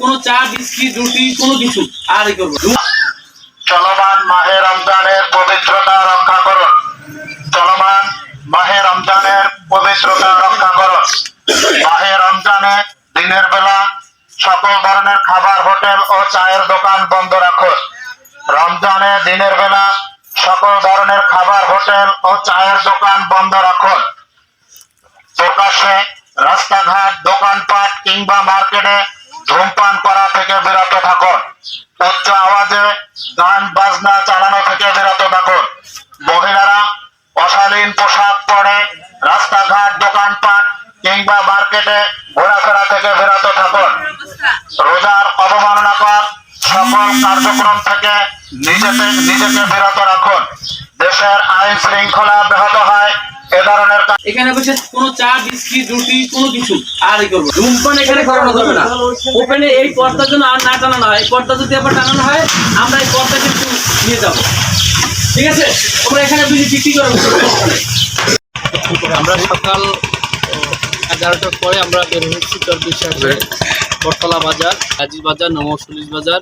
কোনো চা, বিস্কিট, রুটি, কোনো কিছু। আর করব। চলমান মাহে রমজানের পবিত্রতা রক্ষা করুন। চলমান মাহে রমজানের পবিত্রতা রক্ষা মাহে রমজানে দিনের বেলা সকল ধরনের খাবার, হোটেল ও চায়ের দোকান বন্ধ রাখুন। রমজানে দিনের বেলা সকল ধরনের খাবার, হোটেল ও চায়ের দোকান বন্ধ রাখুন। প্রকাশ্যে রাস্তাঘাট, দোকানপাট কিংবা মার্কেটে ধূমপান করা থেকে বিরত থাকুন। উচ্চ আওয়াজে গান, বাজনা চালানো থেকে বিরত থাকুন। মহিলারা অশালীন পোশাক পরে রাস্তাঘাট, দোকানপাট কিংবা মার্কেটে ঘোরাফেরা থেকে বিরত থাকুন। রোজার অবমাননাকর সকল কার্যক্রম থেকে নিজেকে নিজেকে বিরত রাখুন। দেশের আইন শৃঙ্খলা ব্যাহত হয় এ ধরনের কাজ এখানে বসে কোনো চা, বিস্কিট, রুটি, কোনো কিছু। আর করব? ধূমপান এখানে করানো যাবে না। এই পর্দা যেন আর না টানানো হয়। পর্দা যদি আবার টানানো হয়, আমরা এই পর্দা কিন্তু নিয়ে যাব। ঠিক আছে? এখানে করো। আমরা সকাল এগারোটার পরে আমরা বের হচ্ছি চব্বিশে বটতলা বাজার গাজী বাজার নমসুলিশ বাজার।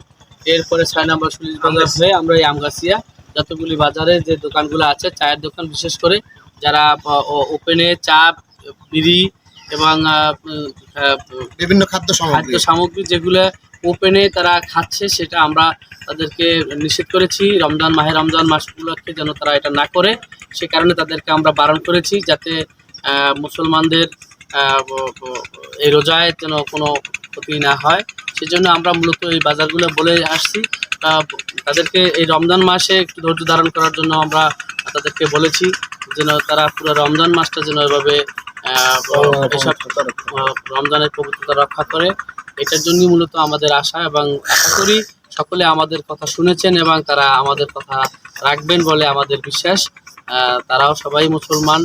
এরপরে ছয় নম্বর সুলিশ বাজার হয়ে আমরা এই আমগাছিয়া, যতগুলি বাজারে যে দোকানগুলো আছে, চায়ের দোকান বিশেষ করে যারা ওপেনে চা বিড়ি এবং বিভিন্ন খাদ্য খাদ্য সামগ্রী যেগুলো ওপেনে তারা খাচ্ছে সেটা আমরা তাদেরকে নিষেধ করেছি। রমজান মাহে রমজান মাসগুলোকে যেন তারা এটা না করে সে কারণে তাদেরকে আমরা বারণ করেছি যাতে মুসলমানদের এই রোজায় যেন কোনো ক্ষতি না হয়। সেজন্য আমরা মূলত এই বাজারগুলো বলে আসছি। তাদেরকে এই রমজান মাসে একটু ধৈর্য ধারণ করার জন্য আমরা তাদেরকে বলেছি। যেন তারা পুরো রমজান মাসটা যেন এভাবে এসব রমজানের পবিত্রতা রক্ষা করে। এটার জন্যই মূলত আমাদের আশা এবং আশা করি সকলে আমাদের কথা শুনেছেন এবং তারা আমাদের কথা রাখবেন বলে আমাদের বিশ্বাস। তারাও সবাই মুসলমান।